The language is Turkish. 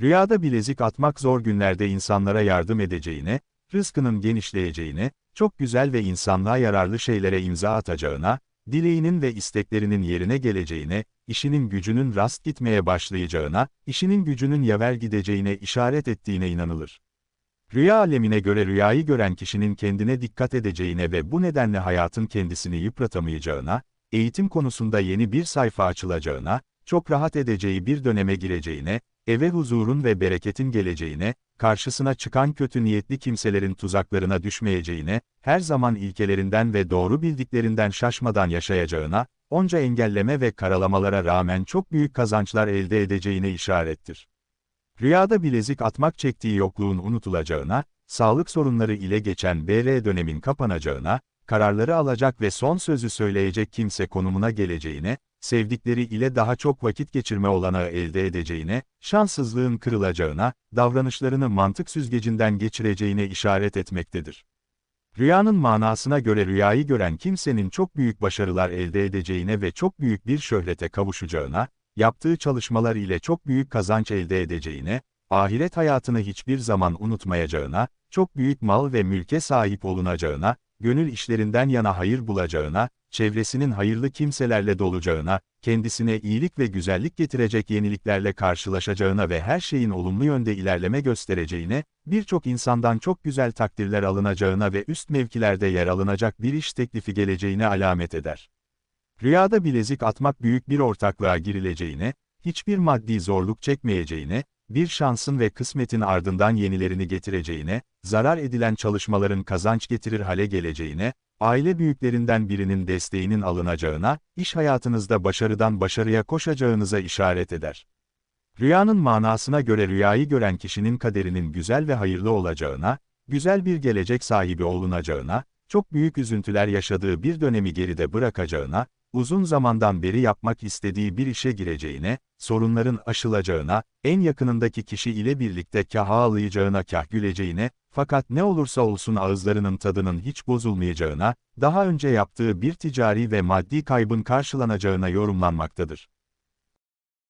Rüyada bilezik atmak zor günlerde insanlara yardım edeceğine, rızkının genişleyeceğine, çok güzel ve insanlığa yararlı şeylere imza atacağına, dileğinin ve isteklerinin yerine geleceğine, işinin gücünün rast gitmeye başlayacağına, işinin gücünün yaver gideceğine işaret ettiğine inanılır. Rüya alemine göre rüyayı gören kişinin kendine dikkat edeceğine ve bu nedenle hayatın kendisini yıpratamayacağına, eğitim konusunda yeni bir sayfa açılacağına, çok rahat edeceği bir döneme gireceğine, eve huzurun ve bereketin geleceğine, karşısına çıkan kötü niyetli kimselerin tuzaklarına düşmeyeceğine, her zaman ilkelerinden ve doğru bildiklerinden şaşmadan yaşayacağına, onca engelleme ve karalamalara rağmen çok büyük kazançlar elde edeceğine işarettir. Rüyada bilezik atmak çektiği yokluğun unutulacağına, sağlık sorunları ile geçen BR dönemin kapanacağına, kararları alacak ve son sözü söyleyecek kimse konumuna geleceğine, sevdikleri ile daha çok vakit geçirme olanağı elde edeceğine, şanssızlığın kırılacağına, davranışlarını mantık süzgecinden geçireceğine işaret etmektedir. Rüyanın manasına göre rüyayı gören kimsenin çok büyük başarılar elde edeceğine ve çok büyük bir şöhrete kavuşacağına, yaptığı çalışmalar ile çok büyük kazanç elde edeceğine, ahiret hayatını hiçbir zaman unutmayacağına, çok büyük mal ve mülke sahip olunacağına, gönül işlerinden yana hayır bulacağına, çevresinin hayırlı kimselerle dolacağına, kendisine iyilik ve güzellik getirecek yeniliklerle karşılaşacağına ve her şeyin olumlu yönde ilerleme göstereceğine, birçok insandan çok güzel takdirler alınacağına ve üst mevkilerde yer alınacak bir iş teklifi geleceğine alamet eder. Rüyada bilezik atmak büyük bir ortaklığa girileceğine, hiçbir maddi zorluk çekmeyeceğine, bir şansın ve kısmetin ardından yenilerini getireceğine, zarar edilen çalışmaların kazanç getirir hale geleceğine, aile büyüklerinden birinin desteğinin alınacağına, iş hayatınızda başarıdan başarıya koşacağınıza işaret eder. Rüyanın manasına göre rüyayı gören kişinin kaderinin güzel ve hayırlı olacağına, güzel bir gelecek sahibi olunacağına, çok büyük üzüntüler yaşadığı bir dönemi geride bırakacağına, uzun zamandan beri yapmak istediği bir işe gireceğine, sorunların aşılacağına, en yakınındaki kişi ile birlikte kah ağlayacağına kah güleceğine, fakat ne olursa olsun ağızlarının tadının hiç bozulmayacağına, daha önce yaptığı bir ticari ve maddi kaybın karşılanacağına yorumlanmaktadır.